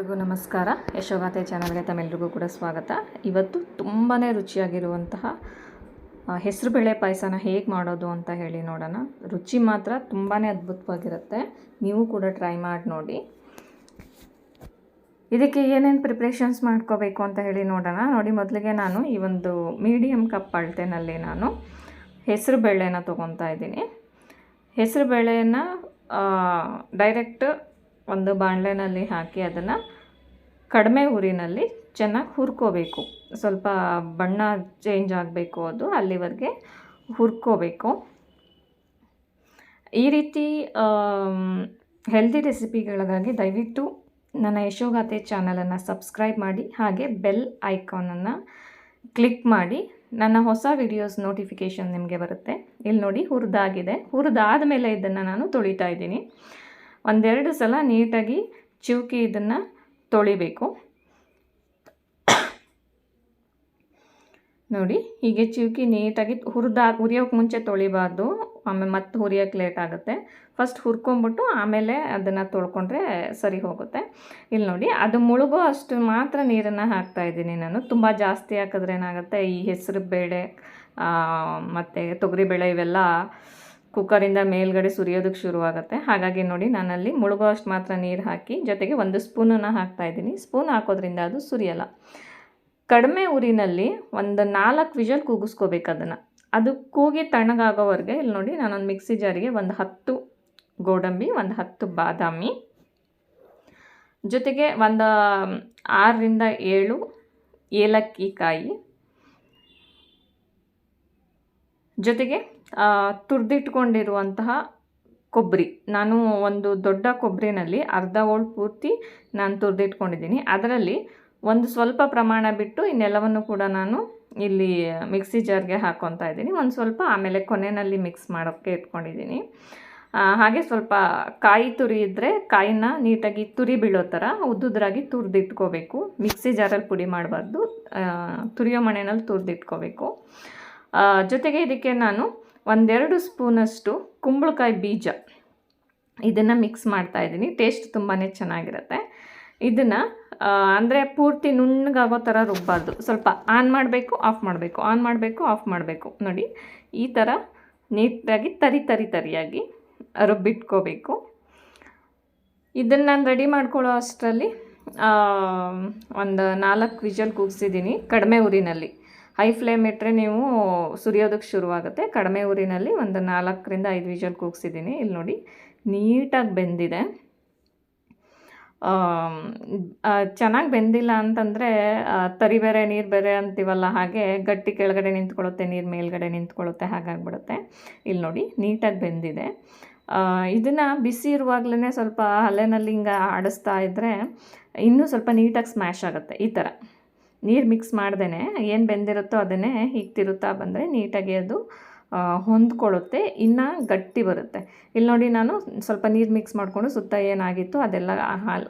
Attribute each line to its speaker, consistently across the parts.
Speaker 1: ಎಲ್ರಿಗೂ ನಮಸ್ಕಾರ. ಯಶೋಗಾತೆ ಚಾನಲ್ಗೆ ತಮ್ಮೆಲ್ರಿಗೂ ಕೂಡ ಸ್ವಾಗತ. ಇವತ್ತು ತುಂಬಾ ರುಚಿಯಾಗಿರುವಂತಹ ಹೆಸರುಬೇಳೆ ಪಾಯಸನ ಹೇಗೆ ಮಾಡೋದು ಅಂತ ಹೇಳಿ ನೋಡೋಣ. ರುಚಿ ಮಾತ್ರ ತುಂಬಾ ಅದ್ಭುತವಾಗಿರುತ್ತೆ. ನೀವು ಕೂಡ ಟ್ರೈ ಮಾಡಿ ನೋಡಿ. ಇದಕ್ಕೆ ಏನೇನು ಪ್ರಿಪ್ರೇಷನ್ಸ್ ಮಾಡ್ಕೋಬೇಕು ಅಂತ ಹೇಳಿ ನೋಡೋಣ. ನೋಡಿ, ಮೊದಲಿಗೆ ನಾನು ಈ ಒಂದು ಮೀಡಿಯಮ್ ಕಪ್ ಅಳತೆನಲ್ಲಿ ನಾನು ಹೆಸರು ಬೇಳೆನ ತೊಗೊತಾ ಇದ್ದೀನಿ. ಹೆಸರು ಬೇಳೆಯನ್ನು ಡೈರೆಕ್ಟ್ ಒಂದು ಬಾಣಲೆನಲ್ಲಿ ಹಾಕಿ ಅದನ್ನು ಕಡಿಮೆ ಉರಿನಲ್ಲಿ ಚೆನ್ನಾಗಿ ಹುರ್ಕೋಬೇಕು. ಸ್ವಲ್ಪ ಬಣ್ಣ ಚೇಂಜ್ ಆಗಬೇಕು ಅದು, ಅಲ್ಲಿವರೆಗೆ ಹುರ್ಕೋಬೇಕು. ಈ ರೀತಿ ಹೆಲ್ದಿ ರೆಸಿಪಿಗಳಿಗಾಗಿ ದಯವಿಟ್ಟು ನನ್ನ ಯಶೋಗಾತೆ ಚಾನಲನ್ನು ಸಬ್ಸ್ಕ್ರೈಬ್ ಮಾಡಿ, ಹಾಗೆ ಬೆಲ್ ಐಕಾನನ್ನು ಕ್ಲಿಕ್ ಮಾಡಿ. ನನ್ನ ಹೊಸ ವಿಡಿಯೋಸ್ ನೋಟಿಫಿಕೇಷನ್ ನಿಮಗೆ ಬರುತ್ತೆ. ಇಲ್ಲಿ ನೋಡಿ ಹುರಿದಾಗಿದೆ. ಹುರಿದಾದ ಮೇಲೆ ಇದನ್ನು ನಾನು ತೊಳಿತಾ ಇದ್ದೀನಿ. ಒಂದೆರಡು ಸಲ ನೀಟಾಗಿ ಚಿವುಕಿ ಇದನ್ನು ತೊಳಿಬೇಕು. ನೋಡಿ, ಹೀಗೆ ಚಿವುಕಿ ನೀಟಾಗಿ ಹುರಿದ, ಹುರಿಯೋಕೆ ಮುಂಚೆ ತೊಳಿಬಾರ್ದು. ಆಮೇಲೆ ಮತ್ತೆ ಹುರಿಯೋಕ್ಕೆ ಲೇಟ್ ಆಗುತ್ತೆ. ಫಸ್ಟ್ ಹುರ್ಕೊಂಬಿಟ್ಟು ಆಮೇಲೆ ಅದನ್ನು ತೊಳ್ಕೊಂಡ್ರೆ ಸರಿ ಹೋಗುತ್ತೆ. ಇಲ್ಲಿ ನೋಡಿ, ಅದು ಮುಳುಗೋ ಅಷ್ಟು ಮಾತ್ರ ನೀರನ್ನು ಹಾಕ್ತಾ ಇದ್ದೀನಿ ನಾನು. ತುಂಬ ಜಾಸ್ತಿ ಹಾಕಿದ್ರೆ ಏನಾಗುತ್ತೆ? ಈ ಹೆಸರು ಬೇಳೆ ಮತ್ತು ತೊಗರಿಬೇಳೆ ಇವೆಲ್ಲ ಕುಕ್ಕರಿಂದ ಮೇಲ್ಗಡೆ ಸುರಿಯೋದಕ್ಕೆ ಶುರುವಾಗುತ್ತೆ. ಹಾಗಾಗಿ ನೋಡಿ, ನಾನಲ್ಲಿ ಮುಳುಗೋ ಅಷ್ಟು ಮಾತ್ರ ನೀರು ಹಾಕಿ, ಜೊತೆಗೆ ಒಂದು ಸ್ಪೂನನ್ನು ಹಾಕ್ತಾಯಿದ್ದೀನಿ ಸ್ಪೂನ್ ಹಾಕೋದ್ರಿಂದ ಅದು ಸುರಿಯಲ್ಲ. ಕಡಿಮೆ ಉರಿನಲ್ಲಿ ಒಂದು ನಾಲ್ಕು ವಿಷಲ್ ಕೂಗಿಸ್ಕೋಬೇಕು ಅದನ್ನು. ಅದು ಕೂಗಿ ತಣ್ಣಗಾಗೋವರೆಗೆ, ಇಲ್ಲಿ ನೋಡಿ, ನಾನೊಂದು ಮಿಕ್ಸಿ ಜಾರಿಗೆ ಒಂದು ಹತ್ತು ಗೋಡಂಬಿ, ಒಂದು ಹತ್ತು ಬಾದಾಮಿ. ಜೊತೆಗೆ ಒಂದು ಆರರಿಂದ ಏಳು ಏಲಕ್ಕಿ ಕಾಯಿ. ಜೊತೆಗೆ ತುರಿದಿಟ್ಕೊಂಡಿರುವಂತಹ ಕೊಬ್ಬರಿ. ನಾನು ಒಂದು ದೊಡ್ಡ ಕೊಬ್ಬರಿನಲ್ಲಿ ಅರ್ಧ ಓಲ್ಡ್ ಪೂರ್ತಿ ನಾನು ತುರಿದಿಟ್ಕೊಂಡಿದ್ದೀನಿ. ಅದರಲ್ಲಿ ಒಂದು ಸ್ವಲ್ಪ ಪ್ರಮಾಣ ಬಿಟ್ಟು ಇನ್ನೆಲ್ಲವನ್ನು ಕೂಡ ನಾನು ಇಲ್ಲಿ ಮಿಕ್ಸಿ ಜಾರ್ಗೆ ಹಾಕ್ಕೊತಾ ಇದ್ದೀನಿ. ಒಂದು ಸ್ವಲ್ಪ ಆಮೇಲೆ ಕೊನೆಯಲ್ಲಿ ಮಿಕ್ಸ್ ಮಾಡೋಕ್ಕೆ ಇಟ್ಕೊಂಡಿದ್ದೀನಿ. ಹಾಗೆ ಸ್ವಲ್ಪ ಕಾಯಿ ತುರಿ ಇದ್ದರೆ ಕಾಯಿನ ನೀಟಾಗಿ ತುರಿ ಬೀಳೋ ಥರ ಉದ್ದುದ್ರಾಗಿ ತುರಿದಿಟ್ಕೋಬೇಕು. ಮಿಕ್ಸಿ ಜಾರಲ್ಲಿ ಪುಡಿ ಮಾಡಬಾರ್ದು. ತುರಿಯೋ ಮಣೆಯಲ್ಲಿ ತುರಿದಿಟ್ಕೋಬೇಕು. ಜೊತೆಗೆ ಇದಕ್ಕೆ ನಾನು ಒಂದೆರಡು ಸ್ಪೂನಷ್ಟು ಕುಂಬಳಕಾಯಿ ಬೀಜ. ಇದನ್ನು ಮಿಕ್ಸ್ ಮಾಡ್ತಾ ಇದ್ದೀನಿ. ಟೇಸ್ಟ್ ತುಂಬಾ ಚೆನ್ನಾಗಿರುತ್ತೆ. ಇದನ್ನು ಅಂದರೆ ಪೂರ್ತಿ ನುಣ್ಣಗಾಗೋ ಥರ ರುಬ್ಬಾರ್ದು. ಸ್ವಲ್ಪ ಆನ್ ಮಾಡಬೇಕು ಆಫ್ ಮಾಡಬೇಕು. ಆನ್ ಮಾಡಬೇಕು ಆಫ್ ಮಾಡಬೇಕು. ನೋಡಿ, ಈ ಥರ ನೀಟಾಗಿ ತರಿ ತರಿ, ತರಿಯಾಗಿ ರುಬ್ಬಿಟ್ಕೋಬೇಕು. ಇದನ್ನು ನಾನು ರೆಡಿ ಮಾಡ್ಕೊಳ್ಳೋ ಅಷ್ಟರಲ್ಲಿ ಒಂದು ನಾಲ್ಕು ವಿಜಲ್ ಕೂಗಿಸಿದ್ದೀನಿ ಕಡಿಮೆ ಊರಿನಲ್ಲಿ. ಹೈ ಫ್ಲೇಮ್ ಇಟ್ಟರೆ ನೀವು ಸುರಿಯೋದಕ್ಕೆ ಶುರುವಾಗುತ್ತೆ. ಕಡಿಮೆ ಊರಿನಲ್ಲಿ ಒಂದು ನಾಲ್ಕರಿಂದ ಐದು ವಿಜಲ್ ಕೂಗಿಸಿದ್ದೀನಿ. ಇಲ್ಲಿ ನೋಡಿ, ನೀಟಾಗಿ ಬೆಂದಿದೆ. ಚೆನ್ನಾಗಿ ಬೆಂದಿಲ್ಲ ಅಂತಂದರೆ ತರಿ ಬೇರೆ, ನೀರು ಬೇರೆ ಅಂತೀವಲ್ಲ ಹಾಗೆ, ಗಟ್ಟಿ ಕೆಳಗಡೆ ನಿಂತ್ಕೊಳ್ಳುತ್ತೆ, ನೀರು ಮೇಲ್ಗಡೆ ನಿಂತ್ಕೊಳ್ಳುತ್ತೆ, ಹಾಗಾಗ್ಬಿಡುತ್ತೆ. ಇಲ್ಲಿ ನೋಡಿ, ನೀಟಾಗಿ ಬೆಂದಿದೆ. ಇದನ್ನು ಬಿಸಿ ಇರುವಾಗಲೇ ಸ್ವಲ್ಪ ಹಲೆನಲ್ಲಿ ಹಿಂಗೆ ಆಡಿಸ್ತಾ ಇದ್ದರೆ ಇನ್ನೂ ಸ್ವಲ್ಪ ನೀಟಾಗಿ ಸ್ಮ್ಯಾಶ್ ಆಗುತ್ತೆ. ಈ ಥರ. ನೀರು ಮಿಕ್ಸ್ ಮಾಡ್ದೇ ಏನು ಬೆಂದಿರುತ್ತೋ ಅದನ್ನೇ ಹೀಗೆ ತಿರುತ್ತಾ ಬಂದರೆ ನೀಟಾಗಿ ಅದು ಹೊಂದ್ಕೊಳ್ಳುತ್ತೆ, ಇನ್ನು ಗಟ್ಟಿ ಬರುತ್ತೆ. ಇಲ್ಲಿ ನೋಡಿ ನಾನು ಸ್ವಲ್ಪ ನೀರು ಮಿಕ್ಸ್ ಮಾಡಿಕೊಂಡು ಸುತ್ತ ಏನಾಗಿತ್ತು ಅದೆಲ್ಲ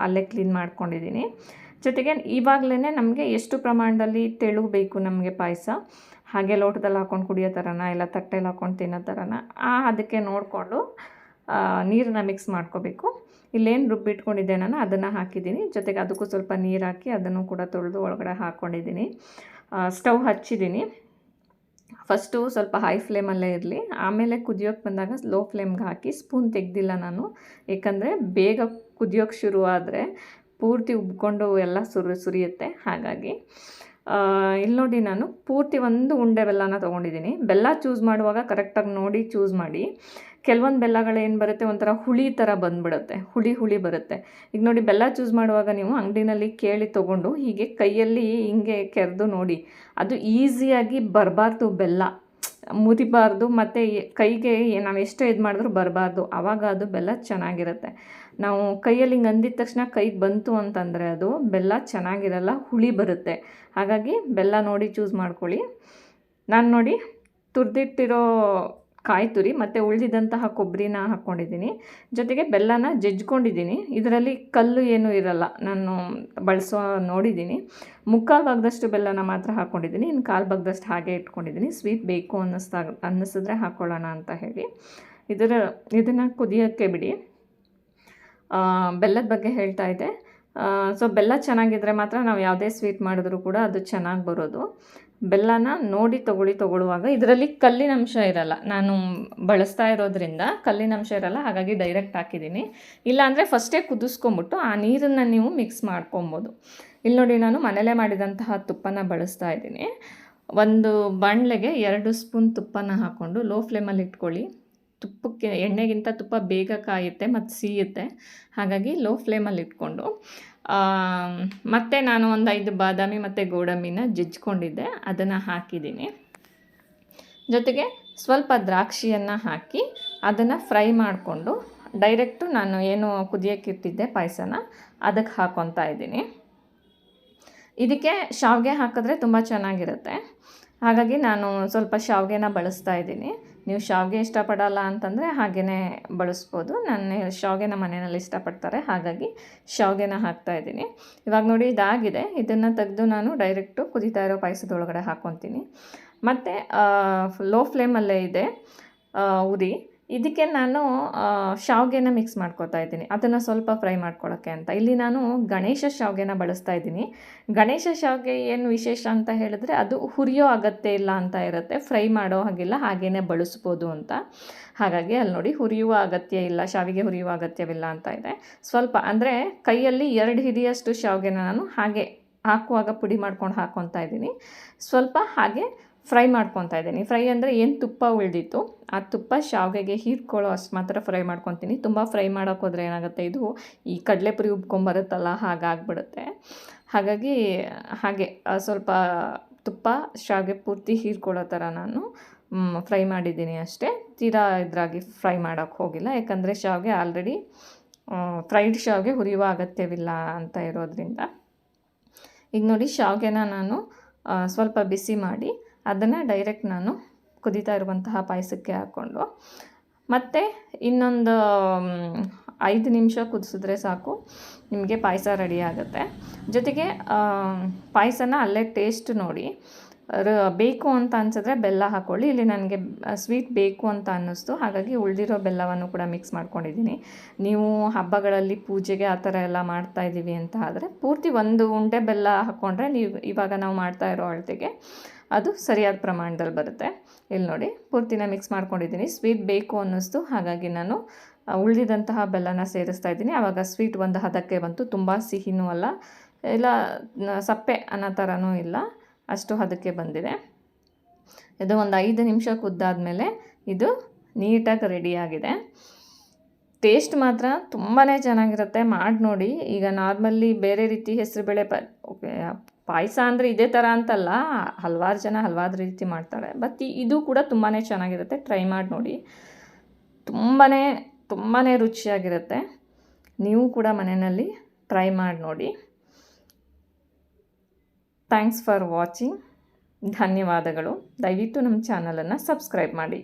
Speaker 1: ಅಲ್ಲೇ ಕ್ಲೀನ್ ಮಾಡ್ಕೊಂಡಿದ್ದೀನಿ ಜೊತೆಗೆ ಇವಾಗಲೇ ನಮಗೆ ಎಷ್ಟು ಪ್ರಮಾಣದಲ್ಲಿ ತೆಳು ಬೇಕು ನಮಗೆ ಪಾಯಸ, ಹಾಗೆ ಲೋಟದಲ್ಲಿ ಹಾಕ್ಕೊಂಡು ಕುಡಿಯೋ ಥರನ ಇಲ್ಲ ತಟ್ಟೆಲಿ ಹಾಕ್ಕೊಂಡು ತಿನ್ನೋ ಥರನ ಅದಕ್ಕೆ ನೋಡಿಕೊಂಡು ನೀರನ್ನ ಮಿಕ್ಸ್ ಮಾಡ್ಕೋಬೇಕು. ಇಲ್ಲೇನು ರುಬ್ಬಿಟ್ಕೊಂಡಿದ್ದೆ ನಾನು, ಅದನ್ನು ಹಾಕಿದ್ದೀನಿ. ಜೊತೆಗೆ ಅದಕ್ಕೂ ಸ್ವಲ್ಪ ನೀರು ಹಾಕಿ ಅದನ್ನು ಕೂಡ ತೊಳೆದು ಒಳಗಡೆ ಹಾಕ್ಕೊಂಡಿದ್ದೀನಿ ಸ್ಟವ್ ಹಚ್ಚಿದ್ದೀನಿ. ಫಸ್ಟು ಸ್ವಲ್ಪ ಹೈ ಫ್ಲೇಮಲ್ಲೇ ಇರಲಿ. ಆಮೇಲೆ ಕುದಿಯೋಕ್ಕೆ ಬಂದಾಗ ಲೋ ಫ್ಲೇಮ್ಗೆ ಹಾಕಿ ಸ್ಪೂನ್ ತೆಗೆದಿಲ್ಲ ನಾನು. ಏಕೆಂದರೆ ಬೇಗ ಕುದಿಯೋಕ್ಕೆ ಶುರು ಆದರೆ ಪೂರ್ತಿ ಉಬ್ಕೊಂಡು ಎಲ್ಲ ಸುರಿ, ಸುರಿಯುತ್ತೆ. ಹಾಗಾಗಿ ಇಲ್ಲಿ ನೋಡಿ ನಾನು ಪೂರ್ತಿ ಒಂದು ಉಂಡೆ ಬೆಲ್ಲನ ತೊಗೊಂಡಿದ್ದೀನಿ. ಬೆಲ್ಲ ಚೂಸ್ ಮಾಡುವಾಗ ಕರೆಕ್ಟಾಗಿ ನೋಡಿ ಚೂಸ್ ಮಾಡಿ. ಕೆಲವೊಂದು ಬೆಲ್ಲಗಳೇನು ಬರುತ್ತೆ? ಒಂಥರ ಹುಳಿ ಥರ ಬಂದ್ಬಿಡುತ್ತೆ. ಹುಳಿ ಹುಳಿ ಬರುತ್ತೆ. ಈಗ ನೋಡಿ, ಬೆಲ್ಲ ಚೂಸ್ ಮಾಡುವಾಗ ನೀವು ಅಂಗಡಿನಲ್ಲಿ ಕೇಳಿ ತೊಗೊಂಡು ಹೀಗೆ ಕೈಯಲ್ಲಿ ಹಿಂಗೆ ಕೆರೆದು ನೋಡಿ, ಅದು ಈಸಿಯಾಗಿ ಬರಬಾರ್ದು ಬೆಲ್ಲ. ಮುದಿಬಾರ್ದು, ಮತ್ತು ಕೈಗೆ ನಾವು ಎಷ್ಟೇ ಇದು ಮಾಡಿದ್ರೂ ಬರಬಾರ್ದು. ಆವಾಗ ಅದು ಬೆಲ್ಲ ಚೆನ್ನಾಗಿರುತ್ತೆ. ನಾವು ಕೈಯಲ್ಲಿ ಹಿಂಗೆ ಅಂದಿದ ತಕ್ಷಣ ಕೈಗೆ ಬಂತು ಅಂತಂದರೆ ಅದು ಬೆಲ್ಲ ಚೆನ್ನಾಗಿರಲ್ಲ, ಹುಳಿ ಬರುತ್ತೆ. ಹಾಗಾಗಿ ಬೆಲ್ಲ ನೋಡಿ ಚೂಸ್ ಮಾಡ್ಕೊಳ್ಳಿ. ನಾನು ನೋಡಿ ತುರಿದಿಟ್ಟಿರೋ ಕಾಯಿ ತುರಿ ಮತ್ತು ಉಳಿದಿದ್ದಂತಹ ಕೊಬ್ಬರಿನ ಹಾಕ್ಕೊಂಡಿದ್ದೀನಿ ಜೊತೆಗೆ ಬೆಲ್ಲನ ಜಜ್ಕೊಂಡಿದ್ದೀನಿ ಇದರಲ್ಲಿ ಕಲ್ಲು ಏನೂ ಇರಲ್ಲ. ನಾನು ಬಳಸೋ ನೋಡಿದ್ದೀನಿ. ಮುಕ್ಕಾಲು ಭಾಗದಷ್ಟು ಬೆಲ್ಲನ ಮಾತ್ರ ಹಾಕ್ಕೊಂಡಿದ್ದೀನಿ ಇನ್ನು ಕಾಲು ಭಾಗದಷ್ಟು ಹಾಗೆ ಇಟ್ಕೊಂಡಿದ್ದೀನಿ. ಸ್ವೀಟ್ ಬೇಕು ಅನ್ನಿಸ್ದಾಗ ಅನ್ನಿಸಿದ್ರೆ ಹಾಕ್ಕೊಳ್ಳೋಣ ಅಂತ ಹೇಳಿ. ಇದರ, ಇದನ್ನು ಕುದಿಯೋಕ್ಕೆ ಬಿಡಿ. ಬೆಲ್ಲದ ಬಗ್ಗೆ ಹೇಳ್ತಾ ಇದ್ದೆ. ಸೊ ಬೆಲ್ಲ ಚೆನ್ನಾಗಿದ್ದರೆ ಮಾತ್ರ ನಾವು ಯಾವುದೇ ಸ್ವೀಟ್ ಮಾಡಿದ್ರೂ ಕೂಡ ಅದು ಚೆನ್ನಾಗಿ ಬರೋದು. ಬೆಲ್ಲನ ನೋಡಿ ತೊಗೊಳ್ಳಿ ತಗೊಳ್ಳುವಾಗ ಇದರಲ್ಲಿ ಕಲ್ಲಿನ ಅಂಶ ಇರಲ್ಲ. ನಾನು ಬಳಸ್ತಾ ಇರೋದ್ರಿಂದ ಕಲ್ಲಿನ ಅಂಶ ಇರಲ್ಲ, ಹಾಗಾಗಿ ಡೈರೆಕ್ಟ್ ಹಾಕಿದ್ದೀನಿ. ಇಲ್ಲಾಂದರೆ ಫಸ್ಟೇ ಕುದಿಸ್ಕೊಂಬಿಟ್ಟು ಆ ನೀರನ್ನು ನೀವು ಮಿಕ್ಸ್ ಮಾಡ್ಕೊಬೋದು. ಇಲ್ಲಿ ನೋಡಿ ನಾನು ಮನೆಯಲ್ಲೇ ಮಾಡಿದಂತಹ ತುಪ್ಪನ ಬಳಸ್ತಾ ಇದ್ದೀನಿ. ಒಂದು ಬಾಣಲೆಗೆ ಎರಡು ಸ್ಪೂನ್ ತುಪ್ಪನ ಹಾಕ್ಕೊಂಡು ಲೋ ಫ್ಲೇಮಲ್ಲಿ ಇಟ್ಕೊಳ್ಳಿ. ತುಪ್ಪಕ್ಕೆ, ಎಣ್ಣೆಗಿಂತ ತುಪ್ಪ ಬೇಗ ಕಾಯುತ್ತೆ ಮತ್ತು ಸೀಯುತ್ತೆ. ಹಾಗಾಗಿ ಲೋ ಫ್ಲೇಮಲ್ಲಿ ಇಟ್ಕೊಂಡು ಮತ್ತು ನಾನು ಒಂದು ಐದು ಬಾದಾಮಿ ಮತ್ತು ಗೋಡಂಬಿನ ಜಜ್ಜಿಕೊಂಡಿದ್ದೆ. ಅದನ್ನು ಹಾಕಿದ್ದೀನಿ. ಜೊತೆಗೆ ಸ್ವಲ್ಪ ದ್ರಾಕ್ಷಿಯನ್ನು ಹಾಕಿ ಅದನ್ನು ಫ್ರೈ ಮಾಡಿಕೊಂಡು ಡೈರೆಕ್ಟು ನಾನು ಏನು ಕುದಿಯೋಕ್ಕಿಟ್ಟಿದ್ದೆ ಪಾಯಸನ ಅದಕ್ಕೆ ಹಾಕ್ಕೊತಾ ಇದ್ದೀನಿ. ಇದಕ್ಕೆ ಶಾವಿಗೆ ಹಾಕಿದ್ರೆ ತುಂಬ ಚೆನ್ನಾಗಿರುತ್ತೆ. ಹಾಗಾಗಿ ನಾನು ಸ್ವಲ್ಪ ಶಾವಿಗೆನ ಬಳಸ್ತಾ ಇದ್ದೀನಿ. ನೀವು ಶಾವಿಗೆ ಇಷ್ಟಪಡಲ್ಲ ಅಂತಂದರೆ ಹಾಗೆಯೇ ಬಳಸ್ಬೋದು. ನಾನು ಶಾವಿಗೆನ ಮನೆಯಲ್ಲಿ ಇಷ್ಟಪಡ್ತಾರೆ. ಹಾಗಾಗಿ ಶಾವಿಗೆನ ಹಾಕ್ತಾ ಇದ್ದೀನಿ. ಇವಾಗ ನೋಡಿ, ಇದಾಗಿದೆ. ಇದನ್ನು ತೆಗೆದು ನಾನು ಡೈರೆಕ್ಟು ಕುದೀತಾ ಇರೋ ಪಾಯಸದೊಳಗಡೆ ಹಾಕ್ಕೊತೀನಿ ಮತ್ತು ಲೋ ಫ್ಲೇಮಲ್ಲೇ ಇದೆ ಉರಿ. ಇದಕ್ಕೆ ನಾನು ಶಾವಿಗೆನ ಮಿಕ್ಸ್ ಮಾಡ್ಕೊತಾ ಇದ್ದೀನಿ. ಅದನ್ನು ಸ್ವಲ್ಪ ಫ್ರೈ ಮಾಡ್ಕೊಳ್ಳೋಕ್ಕೆ ಅಂತ. ಇಲ್ಲಿ ನಾನು ಗಣೇಶ ಶಾವಿಗೆನ ಬಳಸ್ತಾ ಇದ್ದೀನಿ. ಗಣೇಶ ಶಾವಿಗೆ ಏನು ವಿಶೇಷ ಅಂತ ಹೇಳಿದ್ರೆ, ಅದು ಹುರಿಯೋ ಅಗತ್ಯ ಇಲ್ಲ ಅಂತ ಇರುತ್ತೆ. ಫ್ರೈ ಮಾಡೋ ಹಾಗಿಲ್ಲ ಹಾಗೇ ಬಳಸ್ಬೋದು ಅಂತ. ಹಾಗಾಗಿ ಅಲ್ಲಿ ನೋಡಿ ಹುರಿಯುವ ಅಗತ್ಯ ಇಲ್ಲ, ಶಾವಿಗೆ ಹುರಿಯುವ ಅಗತ್ಯವಿಲ್ಲ ಅಂತ ಇದೆ. ಸ್ವಲ್ಪ, ಅಂದರೆ ಕೈಯಲ್ಲಿ ಎರಡು ಹಿಡಿಯಷ್ಟು ಶಾವಿಗೆನ ನಾನು ಹಾಗೆ ಹಾಕುವಾಗ ಪುಡಿ ಮಾಡ್ಕೊಂಡು ಹಾಕೊತಾ ಇದ್ದೀನಿ. ಸ್ವಲ್ಪ ಹಾಗೆ ಫ್ರೈ ಮಾಡ್ಕೊತಾ ಇದ್ದೀನಿ. ಫ್ರೈ ಅಂದರೆ ಏನು ತುಪ್ಪ ಉಳಿದಿತ್ತು, ಆ ತುಪ್ಪ ಶಾವಿಗೆಗೆ ಹೀರ್ಕೊಳ್ಳೋ ಅಷ್ಟು ಮಾತ್ರ ಫ್ರೈ ಮಾಡ್ಕೊತೀನಿ. ತುಂಬ ಫ್ರೈ ಮಾಡೋಕ್ಕೋದ್ರೆ ಏನಾಗುತ್ತೆ, ಇದು ಈ ಕಡಲೆಪುರಿ ಉಬ್ಕೊಂಬರುತ್ತಲ್ಲ, ಹಾಗಾಗ್ಬಿಡುತ್ತೆ. ಹಾಗಾಗಿ, ಹಾಗೆ ಸ್ವಲ್ಪ ತುಪ್ಪ, ಶಾವಿಗೆ ಪೂರ್ತಿ ಹೀರ್ಕೊಳ್ಳೋ ಥರ ನಾನು ಫ್ರೈ ಮಾಡಿದ್ದೀನಿ ಅಷ್ಟೇ. ತೀರಾ ಇದ್ರಾಗಿ ಫ್ರೈ ಮಾಡೋಕ್ಕೆ ಹೋಗಿಲ್ಲ. ಯಾಕಂದರೆ ಶಾವಿಗೆ ಆಲ್ರೆಡಿ ಫ್ರೈಡ್ ಶಾವಿಗೆ ಹುರಿಯುವ ಅಗತ್ಯವಿಲ್ಲ ಅಂತ ಇರೋದ್ರಿಂದ. ಈಗ ನೋಡಿ, ಶಾವಿಗೆನ ನಾನು ಸ್ವಲ್ಪ ಬಿಸಿ ಮಾಡಿ ಅದನ್ನು ಡೈರೆಕ್ಟ್ ನಾನು ಕುದೀತಾ ಇರುವಂತಹ ಪಾಯಸಕ್ಕೆ ಹಾಕ್ಕೊಂಡು, ಮತ್ತು ಇನ್ನೊಂದು ಐದು ನಿಮಿಷ ಕುದಿಸಿದ್ರೆ ಸಾಕು, ನಿಮಗೆ ಪಾಯಸ ರೆಡಿ ಆಗುತ್ತೆ. ಜೊತೆಗೆ ಪಾಯಸನ ಅಲ್ಲೇ ಟೇಸ್ಟ್ ನೋಡಿ, ರ, ಬೇಕು ಅಂತ ಅನಿಸಿದ್ರೆ ಬೆಲ್ಲ ಹಾಕ್ಕೊಳ್ಳಿ ಇಲ್ಲಿ ನನಗೆ ಸ್ವೀಟ್ ಬೇಕು ಅಂತ ಅನ್ನಿಸ್ತು. ಹಾಗಾಗಿ ಉಳಿದಿರೋ ಬೆಲ್ಲವನ್ನು ಕೂಡ ಮಿಕ್ಸ್ ಮಾಡ್ಕೊಂಡಿದ್ದೀನಿ. ನೀವು ಹಬ್ಬಗಳಲ್ಲಿ ಪೂಜೆಗೆ ಆ ಥರ ಎಲ್ಲ ಮಾಡ್ತಾಯಿದ್ದೀವಿ ಅಂತ ಆದರೆ, ಪೂರ್ತಿ ಒಂದು ಉಂಡೆ ಬೆಲ್ಲ ಹಾಕ್ಕೊಂಡ್ರೆ ನೀವು, ಇವಾಗ ನಾವು ಮಾಡ್ತಾ ಇರೋ ಅಳತೆಗೆ ಅದು ಸರಿಯಾದ ಪ್ರಮಾಣದಲ್ಲಿ ಬರುತ್ತೆ. ಇಲ್ಲಿ ನೋಡಿ, ಪೂರ್ತಿನ ಮಿಕ್ಸ್ ಮಾಡ್ಕೊಂಡಿದ್ದೀನಿ. ಸ್ವೀಟ್ ಬೇಕು ಅನ್ನಿಸ್ತು. ಹಾಗಾಗಿ ನಾನು ಉಳಿದಿದಂತಹ ಬೆಲ್ಲನ ಸೇರಿಸ್ತಾ ಇದ್ದೀನಿ. ಆವಾಗ ಸ್ವೀಟ್ ಒಂದು ಹದಕ್ಕೆ ಬಂತು. ತುಂಬ ಸಿಹಿನೂ ಅಲ್ಲ. ಇಲ್ಲ ಸಪ್ಪೆ ಅನ್ನೋ ಥರನೂ ಇಲ್ಲ. ಅಷ್ಟು ಹದಕ್ಕೆ ಬಂದಿದೆ. ಇದು ಒಂದು ಐದು ನಿಮಿಷ ಕುದ್ದಾದಮೇಲೆ ಇದು ನೀಟಾಗಿ ರೆಡಿಯಾಗಿದೆ ಟೇಸ್ಟ್ ಮಾತ್ರ ತುಂಬಾ ಚೆನ್ನಾಗಿರುತ್ತೆ. ಮಾಡಿ ನೋಡಿ ಈಗ ನಾರ್ಮಲ್ಲಿ ಬೇರೆ ರೀತಿ ಹೆಸರುಬೇಳೆ ಪ ಪಾಯಸ ಅಂದರೆ ಇದೇ ಥರ ಅಂತಲ್ಲ, ಹಲವಾರು ಜನ ಹಲವಾರು ರೀತಿ ಮಾಡ್ತಾರೆ. ಬಟ್ ಇದು ಕೂಡ ತುಂಬಾ ಚೆನ್ನಾಗಿರುತ್ತೆ. ಟ್ರೈ ಮಾಡಿ ನೋಡಿ. ತುಂಬಾ ತುಂಬಾ ರುಚಿಯಾಗಿರುತ್ತೆ. ನೀವು ಕೂಡ ಮನೆಯಲ್ಲಿ ಟ್ರೈ ಮಾಡಿ ನೋಡಿ. ಥ್ಯಾಂಕ್ಸ್ ಫಾರ್ ವಾಚಿಂಗ್ ಧನ್ಯವಾದಗಳು. ದಯವಿಟ್ಟು ನಮ್ಮ ಚಾನಲನ್ನು ಸಬ್ಸ್ಕ್ರೈಬ್ ಮಾಡಿ.